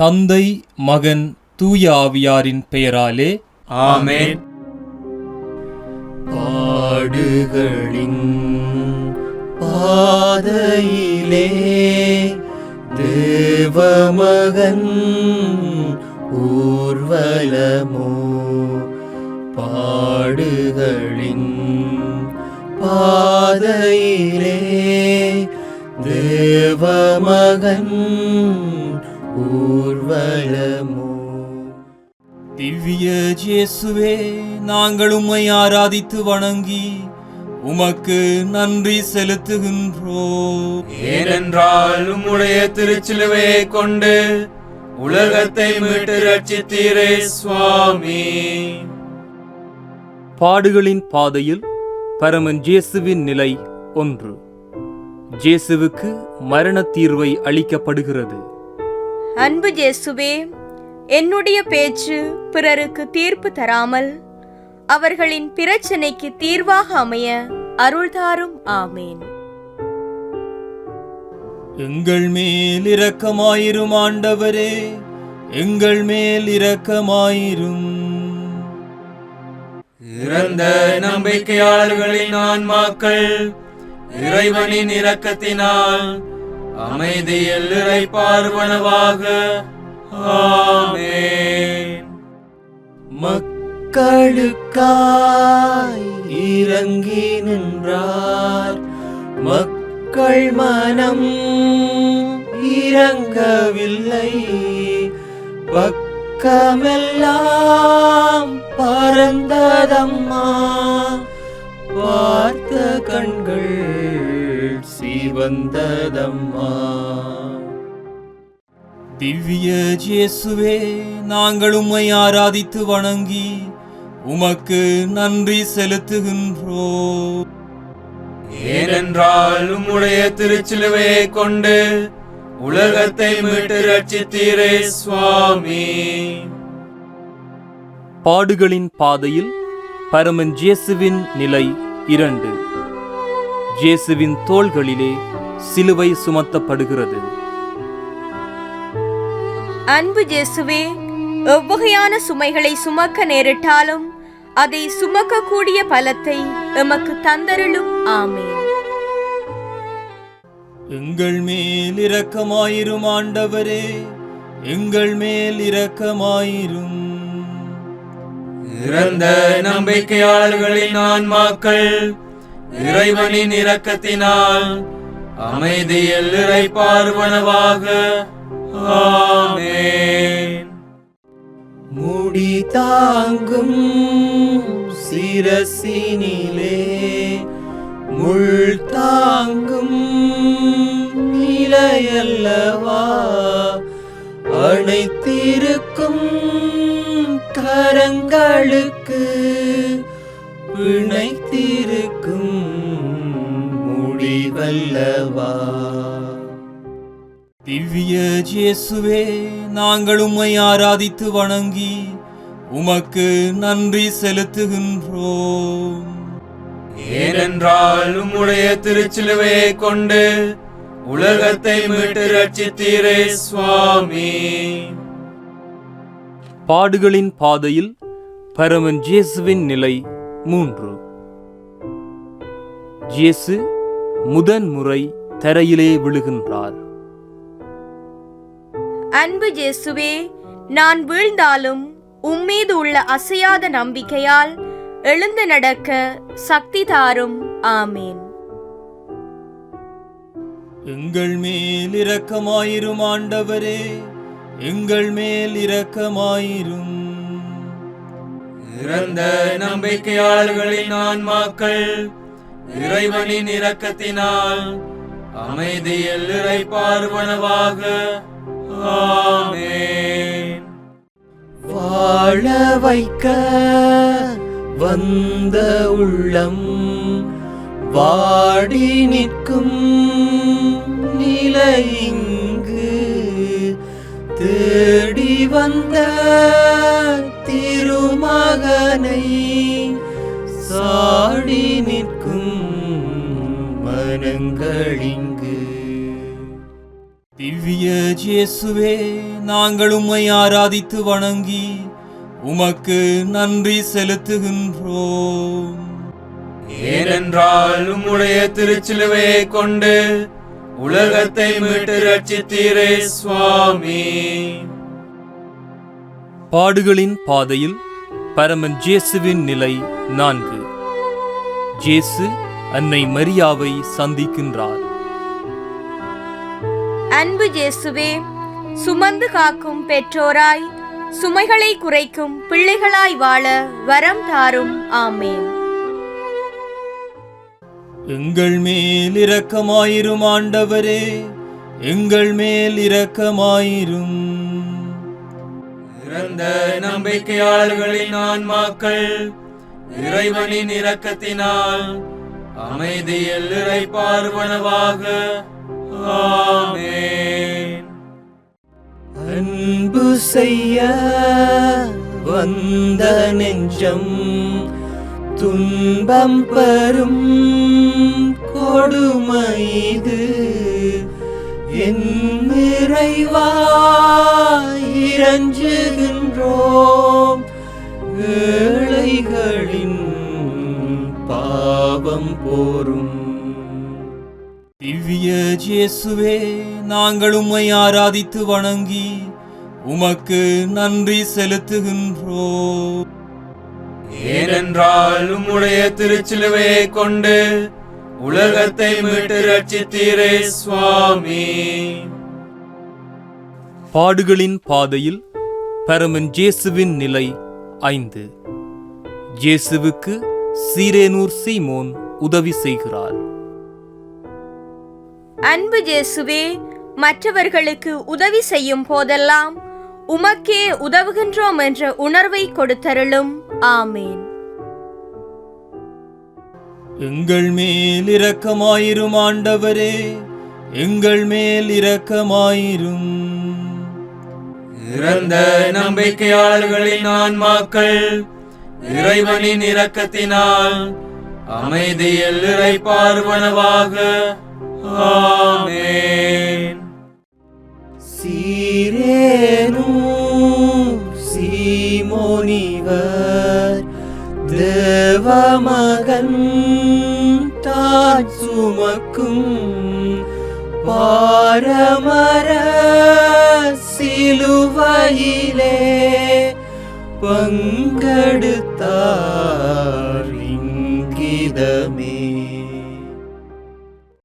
தந்தை மகன் தூய ஆவியாரின் பெயராலே ஆமென். பாடுகளின் பாதையிலே தேவமகன் ஊர்வலமோ? பாடுகளின் பாதையிலே தேவமகன் ஊர்வலமோ? திவ்ய இயேசுவே நாங்கள் உம்மை ஆராதித்து வணங்கி உமக்கு நன்றி செலுத்துகின்றோம். ஏனென்றால் உம்முடைய திருச்சிலுவையை கொண்டு உலகத்தை மீட்டு ரட்சித்தீரே சுவாமி. பாடுகளின் பாதையில் பரமன் ஜேசுவின் நிலை ஒன்று. ஜேசுவுக்கு மரண தீர்வை அளிக்கப்படுகிறது. அன்பு இயேசுவே என்னுடைய பேச்சு பிறருக்கு தீர்ப்பு தராமல் அவர்களின் பிரச்சனைக்கு தீர்வாக அமைய அருள்தாரும். ஆமேன். எங்கள் மேல் இரக்கமாயிரும் ஆண்டவரே எங்கள் மேல் இரக்கமாயிரும். இறந்த நம்பிக்கையாளர்களின் ஆன்மாக்கள் இறைவனின் இரக்கத்தினால் அமைதியில் இறைப்பார்வனவாக மக்களுக்காய் இறங்கி நின்றார். மக்கள் மனம் இறங்கவில்லை. பக்கமெல்லாம் பறந்ததம்மா. பார்த்த கண்கள் சிவந்ததம்மா. திவ்ய இயேசுவே நாங்கள் உம்மை ஆராதித்து வணங்கி உமக்கு நன்றி செலுத்துகின்றோம் ஏனென்றால் உம்முடைய திருச்சிலுவையை கொண்டு உலகத்தை மீட்டு ரட்சித்தீரே சுவாமி. பாடுகளின் பாதையில் பரமன் ஜேசுவின் நிலை இரண்டு. ஜேசுவின் தோள்களிலே சிலுவை சுமத்தப்படுகிறது. அன்பு இயேசுவே எவ்வகையான சுமைகளை சுமக்க நேரிட்டாலும் அதை சுமக்கக்கூடிய பலத்தை எமக்கு தந்தருளும். ஆமேன். எங்கள் மேல் இரக்கமாயிரும் ஆண்டவரே எங்கள் மேல் இரக்கமாயிரும். இறந்த நம்பிக்கையாளர்களின் ஆன்மாக்கள் இறைவனின் இரக்கத்தினால் அமைதியில் இறை பார்வனவாக முடி தாங்கும் சிரசினிலே முள் தாங்கும் நிலையல்லவா. அனைத்திருக்கும் கரங்களுக்கு பிணைத்திருக்கும் முடிவல்லவா திவ்ய இயேசுவே நாங்கள் உம்மை ஆராதித்து வணங்கி உமக்கு நன்றி செலுத்துகின்றோம். ஏனென்றால் உம்முடைய திருச்சிலுவையை கொண்டு உலகத்தை மீட்டு ரட்சித்தீரே சுவாமி. பாடுகளின் பாதையில் பரமன் ஜேசுவின் நிலை மூன்று. ஜேசு முதன் முறை தரையிலே விழுகின்றார். அன்பு இயேசுவே நான் வீழ்ந்தாலும் உம்மீது உள்ள அசையாத நம்பிக்கையால் எழுந்து நடக்க சக்தி தாரும். ஆமேன். எங்கள் மேல் இரக்கமாயிரும் ஆண்டவரே எங்கள் மேல் இரக்கமாயிரும். இறந்த நம்பிக்கையாளர்களின் ஆன்மாக்கள் இறைவனின் இரக்கத்தினால் அமைதியில் இறைப்பார்வனவாக வாழ வைக்க வந்த உள்ளம் வாடி நிற்கும் நிலை இங்கு தேடி வந்த திருமகனை சாடி நிற்கும் மனங்களிங்கு திவ்ய இயேசுவே நாங்கள் உம்மை ஆராதித்து வணங்கி உமக்கு நன்றி செலுத்துகின்றோம். ஏனென்றால் உம்முடைய திருச்சிலுவையை கொண்டு உலகத்தை மீட்டு ரட்சித்தீரே சுவாமி. பாடுகளின் பாதையில் பரமன் ஜேசுவின் நிலை நான்கு. ஜேசு அன்னை மரியாவை சந்திக்கின்றார். அன்பு இயேசுவே சுமந்து காக்கும் பெற்றோராய் சுமைகளை குறைக்கும் பிள்ளைகளாய் வாழ வரம் தாரும். ஆமேன். எங்கள் மேல் இரக்கமாயிரும் ஆண்டவரே எங்கள் மேல் இரக்கமாயிரும். இறந்த நம்பிக்கையாளர்களின் ஆன்மாக்கள் இறைவனின் இரக்கத்தினால் அமைதியில் இறைப்பார்வனவாக அன்பு செய்ய வந்த நெஞ்சம் துன்பம் பெறும் கொடுமை இது என் நிறைவா இறஞ்சுகின்றோம் ஏழைகளின் பாவம் போரும். திவ்ய ஜேசுவே நாங்கள் உம்மை ஆராதித்து வணங்கி உமக்கு நன்றி செலுத்துகின்றோம். ஏனென்றால் உம்முடைய திருச்சிலுவையை கொண்டு உலகத்தை மீட்டு ரட்சித்தீரே சுவாமி. பாடுகளின் பாதையில் பரமன் ஜேசுவின் நிலை ஐந்து. ஜேசுவுக்கு சீரேனூர் சீமோன் உதவி செய்கிறார் அன்பு இயேசுவே மற்றவர்களுக்கு உதவி செய்யும் போதெல்லாம் உமக்கே உதவுகின்றோம் என்ற உணர்வை கொடுத்தருளும். ஆமேன். எங்கள் மேல் இரக்கமாயிரும் ஆண்டவரே எங்கள் மேல் இரக்கமாயிரும். இறந்த நம்பிக்கையாளர்களின் ஆன்மாக்கள் இறைவனின் இரக்கத்தினால் அமைதியில் இறை பார்வனவாக ஆமென். சீரேனு சீமோனிவர் தேவமகன் தான் சுமக்கும் பாரமர சிலுவையிலே பங்கெடுத்து இங்கிதமே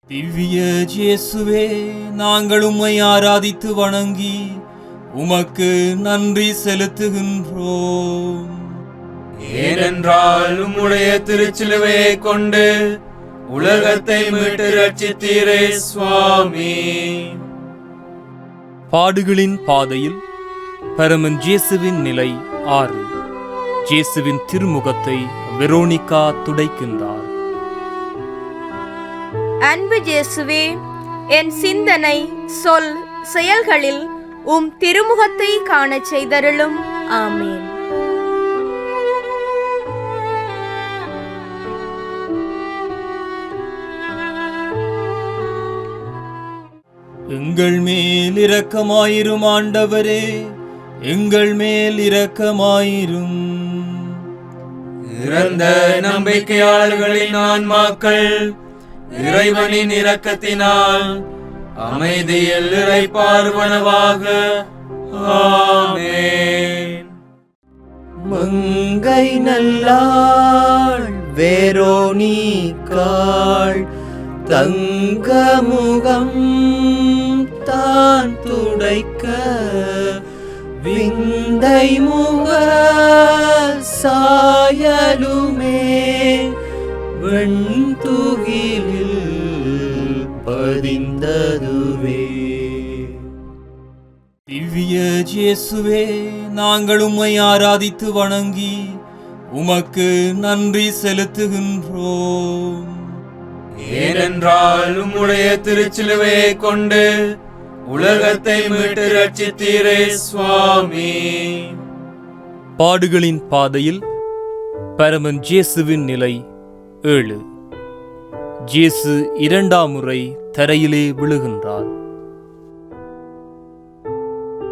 திவ்ய ஜேசுவே நாங்கள் உம்மை ஆராதித்து வணங்கி உமக்கு நன்றி செலுத்துகின்றோம். ஏனென்றால் உம்முடைய திருச்சிலுவையை கொண்டு உலகத்தை மீட்டு ரட்சித்தீரே சுவாமி. பாடுகளின் பாதையில் பரமன் ஜேசுவின் நிலை ஆறு. ஜேசுவின் திருமுகத்தை வெரோனிகா துடைக்கின்றார். அன்பு இயேசுவே என் சிந்தனை சொல் செயல்களில் உம் திருமுகத்தை காணச் செய்தருளும். ஆமேன். எங்கள் மேல் இரக்கமாயிரும் ஆண்டவரே எங்கள் மேல் இரக்கமாயிரும். இறந்த நம்பிக்கையாளர்களின் ஆன்மாக்கள் இறைவனின் இரக்கத்தினால் அமைதியில் இறை பார்வனவாக. ஆமென். மங்கை நல்லாள் தங்க முகம் தான் துடைக்க. விந்தை முக சாயலுமே வெண்துகிலில் பதிந்ததுவே. திவ்ய ஜேசுவே நாங்கள் உம்மை ஆராதித்து வணங்கி உமக்கு நன்றி செலுத்துகின்றோம். ஏனென்றால் உம்முடைய திருச்சிலுவையை கொண்டு உலகத்தை மீட்டு ரட்சித்தீரே சுவாமி. பாடுகளின் பாதையில் பரமன் ஜேசுவின் நிலை ஏழு. ஜேசு இரண்டாம் முறை தரையிலே விழுகின்றார்.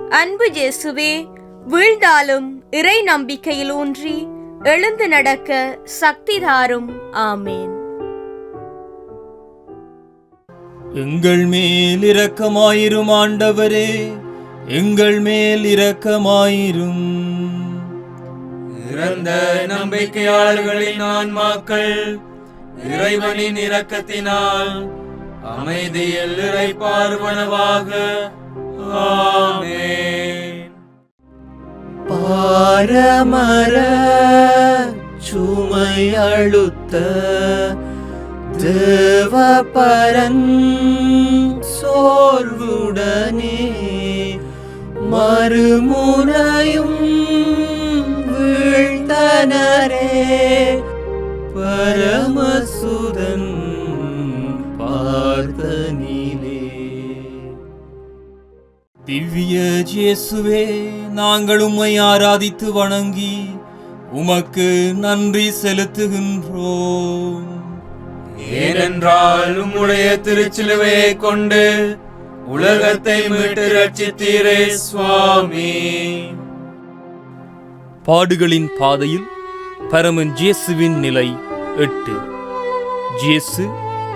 அன்பு ஜேசுவே வீழ்ந்தாலும் இறை நம்பிக்கையில் ஊன்றி எழுந்து நடக்க சக்தி தாரும் ஆமேன். எங்கள் மேல் இரக்கமாயிரும் ஆண்டவரே எங்கள் மேல் இரக்கமாயிரும். இறந்த நம்பிக்கையாளர்களின் ஆன்மாக்கள் இறைவனின் இரக்கத்தினால் அமைதியில் இறை பார்வனவாக. ஆமென். பாரமர சுமையழுத்த தேவபரன் சோர்வுடனே மறுமுனையும் வீழ்த்தனரே. பரமசுதன் பார்த்தனிலே. திவ்ய ஜேசுவே நாங்கள் உம்மை ஆராதித்து வணங்கி உமக்கு நன்றி செலுத்துகின்றோம். ஏனென்றால் உம்முடைய திருச்சிலுவையை கொண்டு உலகத்தை மீட்டு ரட்சித்தீரே சுவாமி. பாடுகளின் பாதையில் பரமன் ஜேசுவின் நிலை எட்டு. ஜேசு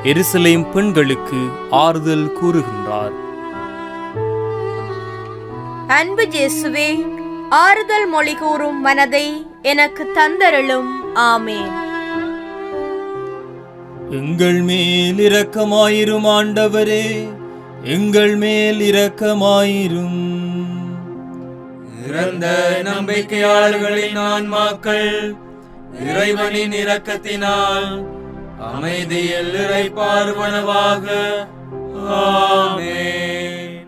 எருசலேம் பெண்களுக்கு ஆறுதல் கூறுகின்றார். அன்பு ஜேசுவே ஆறுதல் மொழி கூறும் மனதை எனக்கு தந்தருளும். ஆமேன். எங்கள் மேல் இரக்கமாயிரும் ஆண்டவரே எங்கள் மேல் இரக்கமாயிரும். இறந்த நம்பிக்கையாளர்களின் ஆன்மாக்கள் இறைவனின் இரக்கத்தினால் அமைதியில் இறை பார்வனவாக. ஆமென்.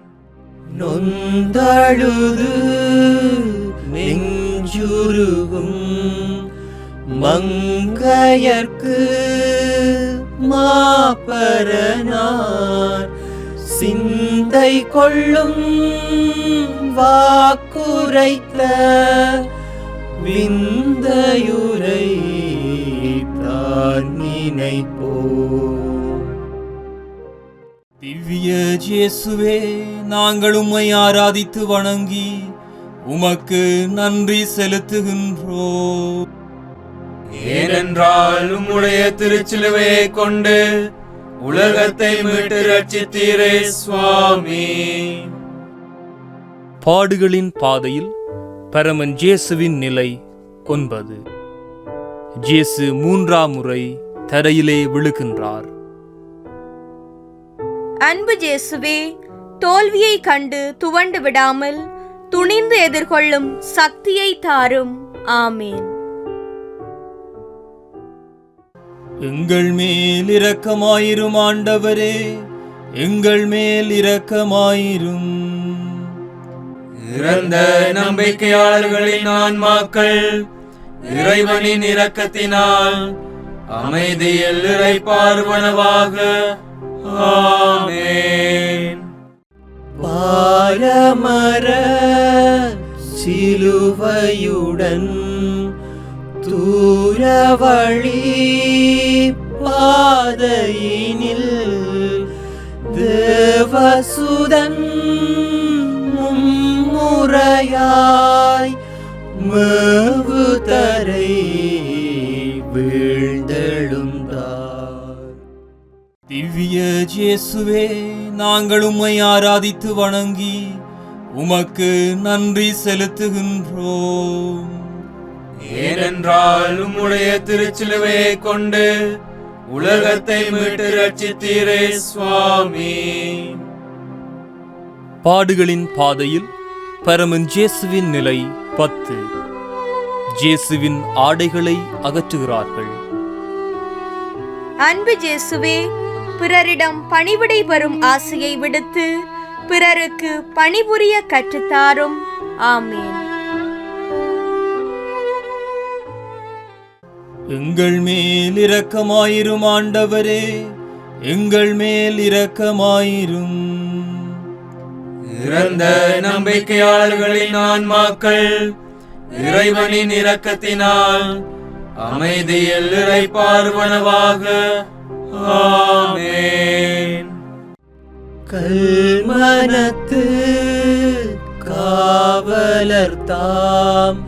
நொந்தழுது நெஞ்சுருகும் மங்கையர்க்கு மாப்பரனார் சிந்தை கொள்ளும் வாக்குரைத்த விந்தையுரை தான் நினைப்போ. திவ்ய ஜேசுவே நாங்கள் உம்மை ஆராதித்து வணங்கி உமக்கு நன்றி செலுத்துகின்றோம். ஏனென்றால் உம்முடைய திருச்சிலுவையை கொண்டு உலகத்தை மீட்டு ரட்சித்தீரே சுவாமி. பாடுகளின் பாதையில் பரமன் ஜேசுவின் நிலை ஒன்பது. ஜேசு மூன்றாம் முறை தரையிலே விழுகின்றார். அன்பு ஜேசுவே தோல்வியை கண்டு துவண்டு விடாமல் துணிந்து எதிர்கொள்ளும் சக்தியை தாரும். ஆமேன். எங்கள் மேல் இரக்கமாயிரும் ஆண்டவரே எங்கள் மேல் இரக்கமாயிரும். இறந்த நம்பிக்கையாளர்களின் ஆன்மாக்கள் இறைவனின் இரக்கத்தினால் அமைதியில் இறை பார்வனவாக ஆமென். பாரமர சிலுவையுடன் தூரவழி பாதையினில் தேவசுதன் மும்முறையாய் மேவு தரை வீழ்ந்தெழுந்தார். திவ்ய ஜேசுவே நாங்கள் உம்மை ஆராதித்து வணங்கி உமக்கு நன்றி செலுத்துகின்றோம். ஏனென்றால் உம்முடைய திருச்சிலுவையை கொண்டு உலகத்தை மீட்டு ரட்சித்தீரே சுவாமி. பாடுகளின் பாதையில் பரமன் ஜேசுவின் நிலை பத்து. ஜேசுவின் ஆடைகளை அகற்றுகிறார்கள். அன்பு ஜேசுவே பிறரிடம் பணிவிடை பெறும் ஆசையை விடுத்து பிறருக்கு பணிபுரிய கற்றுத்தாரும். ஆமேன். எங்கள் மேல் இரக்கமாயிரும் ஆண்டவரே எங்கள் மேல் இரக்கமாயிரும். இறந்த நம்பிக்கையாளர்களின் ஆன்மாக்கள் இறைவனின் இரக்கத்தினால் அமைதியில் இறை பார்வனவாக ஆமென். கல்மனத்து காவலர் தாம்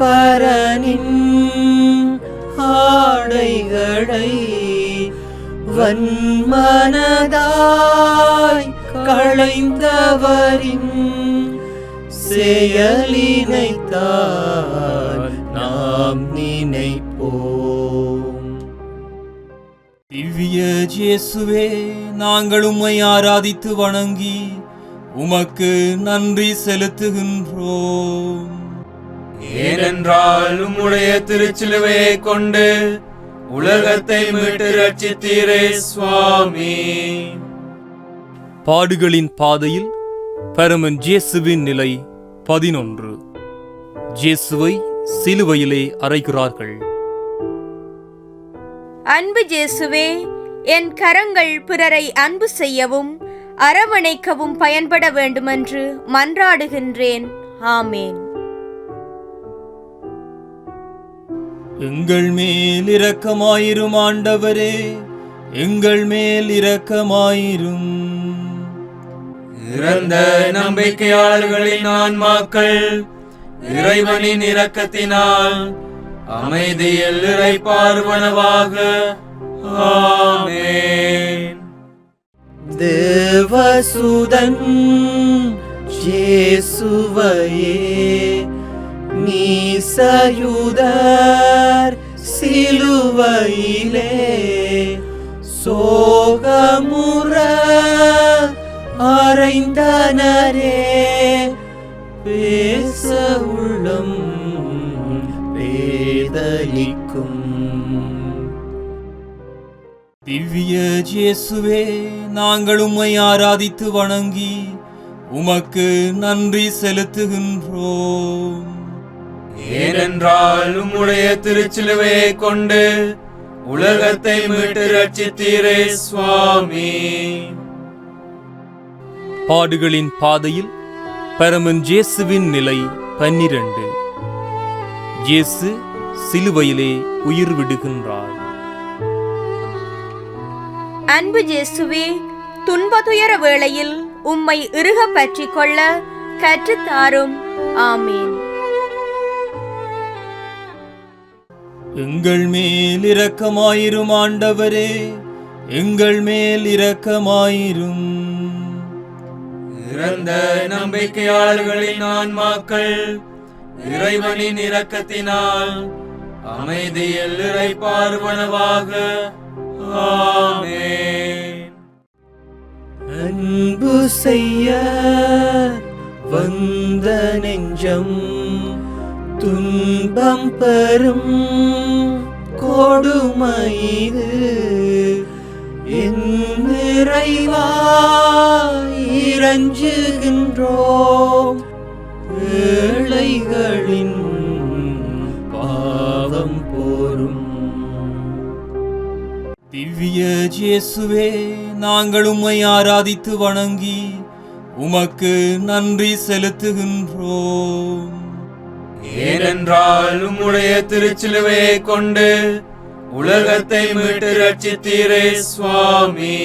பரனின் ஆடைகளை வன்மனதாய் களைந்தவரின் செயலினைத்தான் நாம் நினைப்போம். திவ்ய ஜேசுவே நாங்கள் உம்மை ஆராதித்து வணங்கி உமக்கு நன்றி செலுத்துகின்றோம். ஏனென்றால் உம்முடைய திருச்சிலுவையை கொண்டு உலகத்தை மீட்டு ரட்சித்தீரே சுவாமி. பாடுகளின் பாதையில் பரமன் ஜேசுவின் நிலை பதினொன்று. ஜேசுவை சிலுவையிலே அறைகிறார்கள். அன்பு ஜேசுவே என் கரங்கள் பிறரை அன்பு செய்யவும் அரவணைக்கவும் பயன்பட வேண்டுமென்று மன்றாடுகின்றேன். ஆமேன். எங்கள் மேல் இரக்கமாயிரும் ஆண்டவரே எங்கள் மேல் இரக்கமாயிரும். இறந்த நம்பிக்கையாளர்களின் ஆன்மாக்கள் இறைவனின் இரக்கத்தினால் அமைதியில் இறைப்பார்வனவாக ஆமென். தேவசுதன் ஜேசுவையே நீசயுதர் சிலுவையிலே சோகமுற அறைந்தனரே. பேச உள்ளம் பேதலிக்கும். திவ்ய ஜேசுவே நாங்கள் உம்மை ஆராதித்து வணங்கி உமக்கு நன்றி செலுத்துகின்றோம். ஏனென்றால் உம்முடைய திருச்சிலுவையை கொண்டு உலகத்தை மீட்டு ரட்சித்தீரே சுவாமி. பாடுகளின் பாதையில் பரமன் ஜேசுவின் நிலை பன்னிரண்டு. ஜேசு சிலுவையிலே உயிர் விடுகின்றார். அன்பு ஜேசுவே துன்பதுயர வேளையில் உம்மை இறுக பற்றிக் கொள்ள கற்றுத்தாரும். ஆமேன். எங்கள் மேல் இரக்கமாயிரும் ஆண்டவரே எங்கள் மேல் இரக்கமாயிரும். இறந்த நம்பிக்கையாளர்களின் ஆன்மாக்கள் இறைவனின் இரக்கத்தினால் அமைதியில் இறைப்பார்வனவாக ஆமென். அன்பு செய்ய வந்த நெஞ்சம் துன்பம் பெறும் கொடுமைது என் நிறைவா ஏழைகளின் பாவம் போரும். திவ்ய ஜேசுவே நாங்கள் உம்மை ஆராதித்து வணங்கி உமக்கு நன்றி செலுத்துகின்றோம். ஏனென்றால் உம்முடைய திருச்சிலுவையை கொண்டு உலகத்தை மீட்டு ரட்சித்தீரே சுவாமி.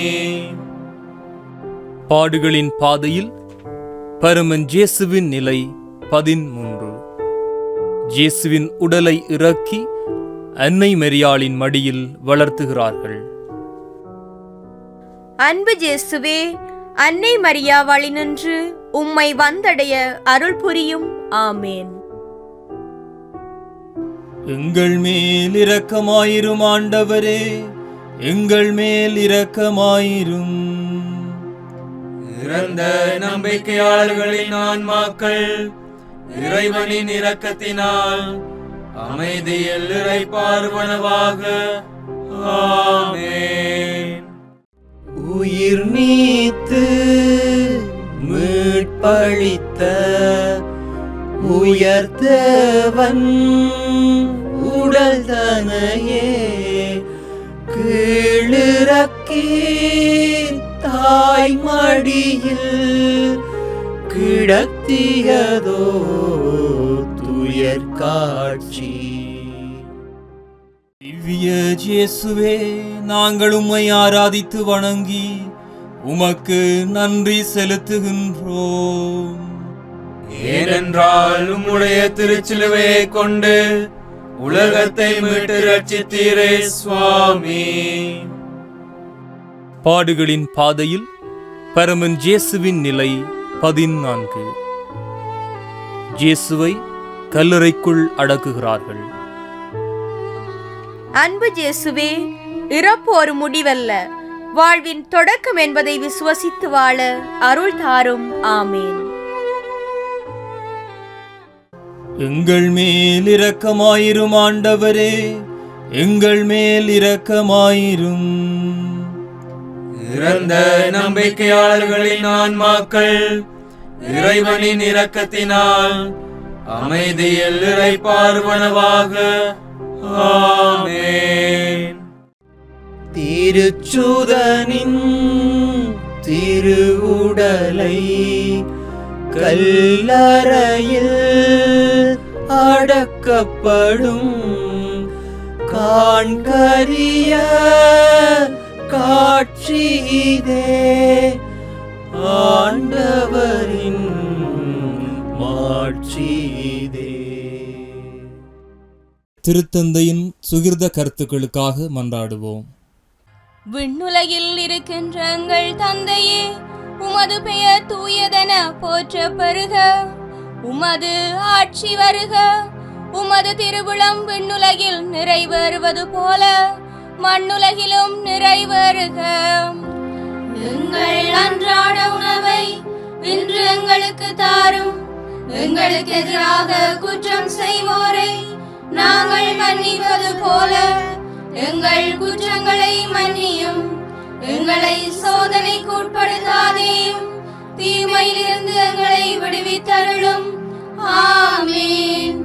பாடுகளின் பாதையில் பரமன் ஜேசுவின் நிலை பதிமூன்று ஜேசுவின் உடலை இறக்கி அன்னை மரியாளின் மடியில் வளர்த்துகிறார்கள். அன்பு ஜேசுவே அன்னை மரியா வழி நின்று உம்மை வந்தடைய அருள் புரியும். ஆமேன். எங்கள் மேல் இரக்கமாயிரும் ஆண்டவரே எங்கள் மேல் இரக்கமாயிரும். இறந்த நம்பிக்கையாளர்களின் ஆன்மாக்கள் இறைவனின் இரக்கத்தினால் அமைதியில் இறைப்பார்வனவாக ஆமென். உயிர் நீத்து மீட்பளித்த உயர்த்தவன் உடல் தனையே கீழிறக்கி தாய் மடியில் கிடத்தியதோ துயர் காட்சி திவ்ய ஜேசுவே நாங்கள் உம்மை ஆராதித்து வணங்கி உமக்கு நன்றி செலுத்துகின்றோம். ஏனென்றால் உம்முடைய திருச்சிலுவையை கொண்டு உலகத்தை மீட்டு ரட்சித்தீரே சுவாமி. பாடுகளின் பாதையில் பரமன் ஜேசுவின் நிலை பதினான்கு. ஜேசுவை கல்லறைக்குள் அடக்குகிறார்கள். அன்பு ஜேசுவே இறப்பு ஒரு முடிவல்ல. வாழ்வின் தொடக்கம் என்பதை விசுவசித்து வாழ அருள் தாரும். ஆமேன். எங்கள் மேல் இரக்கமாயிரும் ஆண்டவரே எங்கள் மேல் இரக்கமாயிரும். இறந்த நம்பிக்கையாளர்களின் ஆன்மாக்கள் இறைவனின் இரக்கத்தினால் அமைதியில் இறைப்பார்வனவாக ஆமென். திருச்சுதனின் திருவுடலை கல்லறையில் அடக்கப்படும். காண்கரிய காட்சிதே ஆண்டவரின் மாட்சிதே திருத்தந்தையின் சுகிர்த கருத்துக்களுக்காக மன்றாடுவோம். விண்ணுலகில் இருக்கின்ற எங்கள் தந்தையே உமது பெயர் தூயதென போற்ற பெருக உமது ஆட்சி வருக. உமது திருவிழம் விண்ணுலகில் நிறைவேறுவது போல மண்ணுலகிலும் நிறைவேறுக எங்கள் அன்றாட உணவை இன்று எங்களுக்கு தாரும். எங்களுக்கு எதிராக குற்றம் செய்வோரை நாங்கள் மன்னிப்பது போல எங்கள் குற்றங்களை மன்னியும். எங்களை சோதனைக்கு உட்படுத்தாதேயும் தீமையிலிருந்து எங்களை விடுவித்தருளும். ஆமீன்.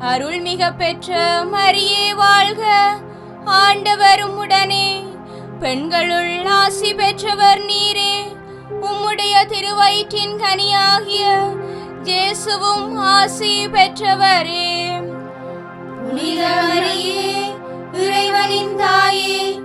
அருள்மிக பெற்ற மரியே வாழ்க. ஆண்டவரும் உடனே பெண்களுள் ஆசி பெற்றவர் நீரே. உம்முடைய திருவயிற்றின் கனியாகிய ஜேசுவும் ஆசி பெற்றவரே. புனித மரியே இறைவனின் தாயே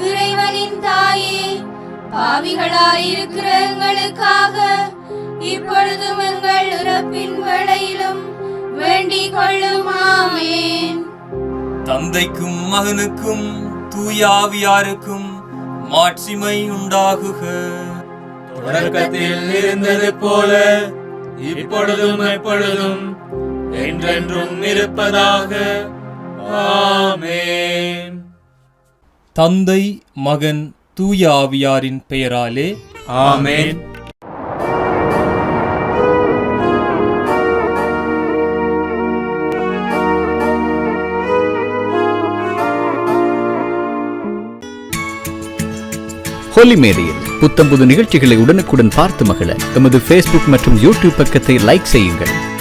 இறைவனின் தாயே பாவிகளாயிருக்கிற எங்களுக்காக இப்பொழுதும் எங்கள் இறப்பின் வேளையிலும் வேண்டிக் கொள்ளும் ஆமேன் தந்தைக்கும் மகனுக்கும் தூயாவியாருக்கும் மாட்சிமை உண்டாகுக. தொடக்கத்தில் இருந்தது போல இப்பொழுதும் எப்பொழுதும் என்றென்றும் இருப்பதாக. ஆமென். தந்தை மகன் தூய ஆவியாரின் பெயராலே ஆமென். ஹோலி மேரியில் புத்தம் புது நிகழ்ச்சிகளை உடனுக்குடன் பார்த்து மகிழ எமது ஃபேஸ்புக் மற்றும் யூடியூப் பக்கத்தை லைக் செய்யுங்கள்.